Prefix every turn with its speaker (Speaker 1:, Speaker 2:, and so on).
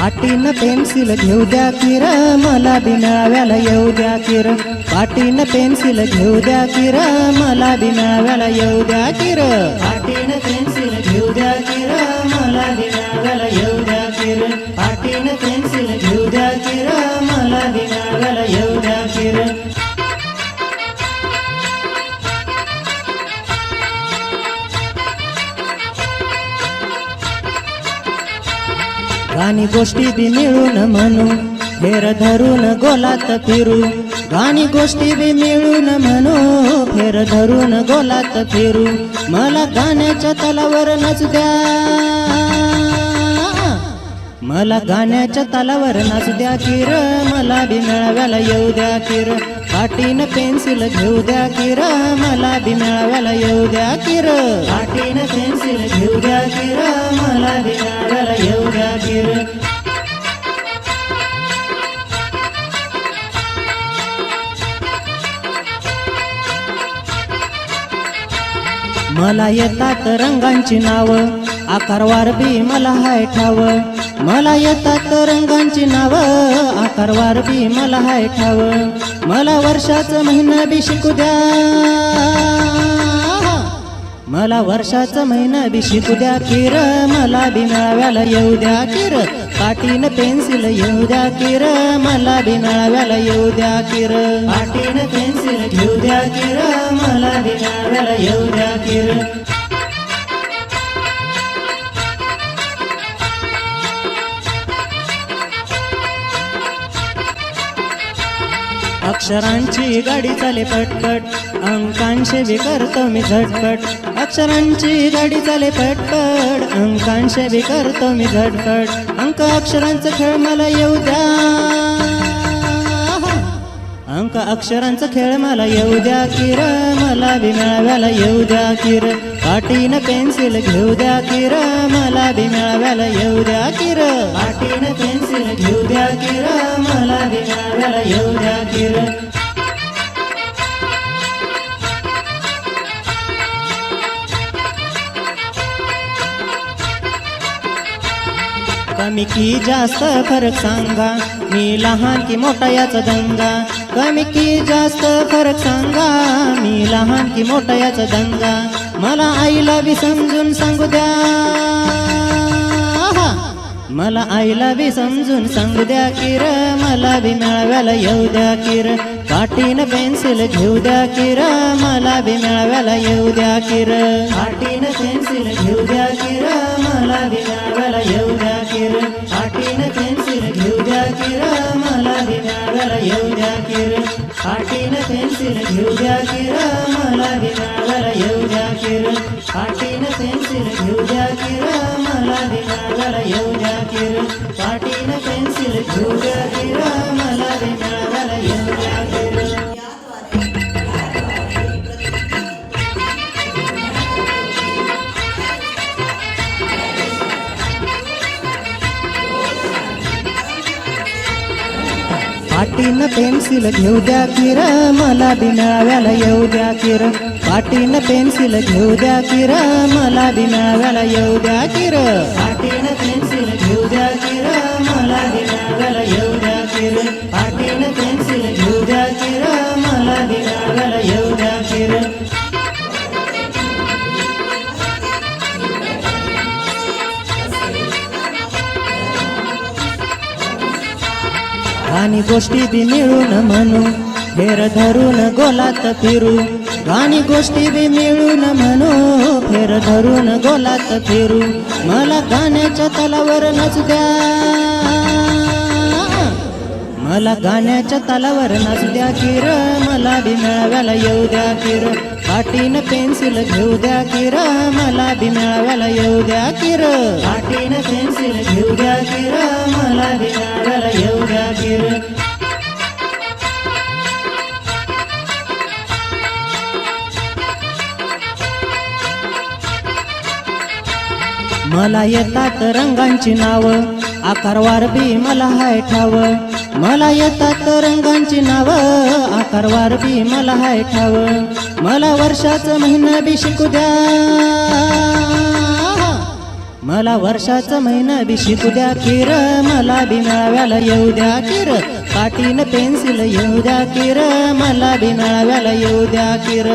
Speaker 1: पाटीन pencil घेऊ द्या किर मला बिनाव्याला येऊ द्या किर. पाटीन पेन्सिल घेऊ द्या किर मला बिनाव्याला येऊ द्या किर. पाटीन पेन्सिल घेऊ द्या किर मला बिनाव्याला येऊ द्या किर. पाटीन पेन्सिल घेऊ गाणी गोष्टी बी मिळून म्हणू फेर धरून गोलात फिरू. गाणी गोष्टी बी मिळून म्हणू फेर धरून गोलात फिरू. मला गाण्याच्या तलावर नाच द्या. मला गाण्याच्या तालावर नाचू द्या किर मला बी मेळाव्याला येऊ द्या किर. पाटीन पेन्सिल घेऊ द्या किर मला बी मेळाव्याला येऊ द्या किर. पाटीन पेन्सिल घेऊ द्या किर मला येतात रंगांची नाव. आकारवार बी मला हाय ठाव. मला येतात रंगांची नाव. आकारवार बी मला हाय ठाव. मला वर्षाचं महिना बी शिकू द्या. मला वर्षाचं महिना बी शिकू द्या किर मला बी मेळाव्याला येऊ द्या किर पाटीनं पेन्सिल येऊ द्या किर मला बी मेळाव्याला येऊ द्या किर पाटीनं पेन्सिल घेऊ द्या किर मला मला येऊ द्या किर अक्षरांची गाडी चाले पटपट अंकांशे बी करतो मी झटपट. अक्षरांची गाडी चाले पटपट अंकांशे बी करतो मी झटपट. अंक अक्षरांचं खेळ मला येऊ द्या. अंक अक्षरांचा खेळ मला येऊ द्या किर. मला बी मेळाव्याला येऊ द्या किर. पाटीनं पेन्सिल घेऊ द्या किर. मला बी मेळाव्याला येऊ द्या किर. पाटीनं पेन्सिल घेऊ द्या किर. मला बी मेळाव्याला येऊ द्या किर. कमी की जास्त फरक सांगा? मी लहान की मोठा याचा दंगा? कमी की जास्त फरक सांगा? मी लहान की मोठा याचा दंगा? मला आईला बी समजून सांगू द्या. मला आईला बी समजून सांगू द्या किर. मला बी मेळाव्याला येऊ द्या किर. काटीन पेन्सिल घेऊ द्या किर. मला बी मेळाव्याला येऊ द्या किर. काटीन पेन्सिल घेऊ द्या किर. मला बी मेळाव्याला येऊ येऊ द्या किर पाटीनं पेन्सिल घेऊ द्या किर मला बी येऊ द्या किर पाटीनं पेन्सिल घेऊ पाटीन पेन्सिल घेऊ द्या किर मला दिनाव्याला येऊ द्या किर. पाटीनं पेन्सिल घेऊ द्या किर मला दिनाव्याला येऊ द्या किर. पाटीन पेन्सिल घेऊ द्या किर मला बी येऊ द्या किर. पाटीन पेन्सिल घेऊ द्या किर मला बी येऊ द्या किर. गाणी गोष्टी बी मिळून म्हणू. फेर धरून गोलात फिरू. गाणी गोष्टी बी मिळून म्हणू. फेर धरून गोलात फिरू. मला गाण्याच्या तलावर नाचू द्या. मला गाण्याच्या तालावर नाचू द्या किर. मला बी मेळाव्याला येऊ द्या किर. पाटीन पेन्सिल घेऊ द्या किर. मला बी मेळाव्याला येऊ द्या किर. पाटीन पेन्सिल घेऊ द्या किर. मला बी मला येतात रंगांची नाव आकारवार बी मला हाय ठाव. मला येतात रंगांची नाव आकारवार बी मला हाय ठाव. मला वर्षाचं महिना बी शिकू द्या. मला वर्षाचं महिना बी शिकू द्या किर मला बिनाव्याला येऊ द्या किर पाटीन पेन्सिल येऊ द्या किर मला बिनाव्याला येऊ द्या किर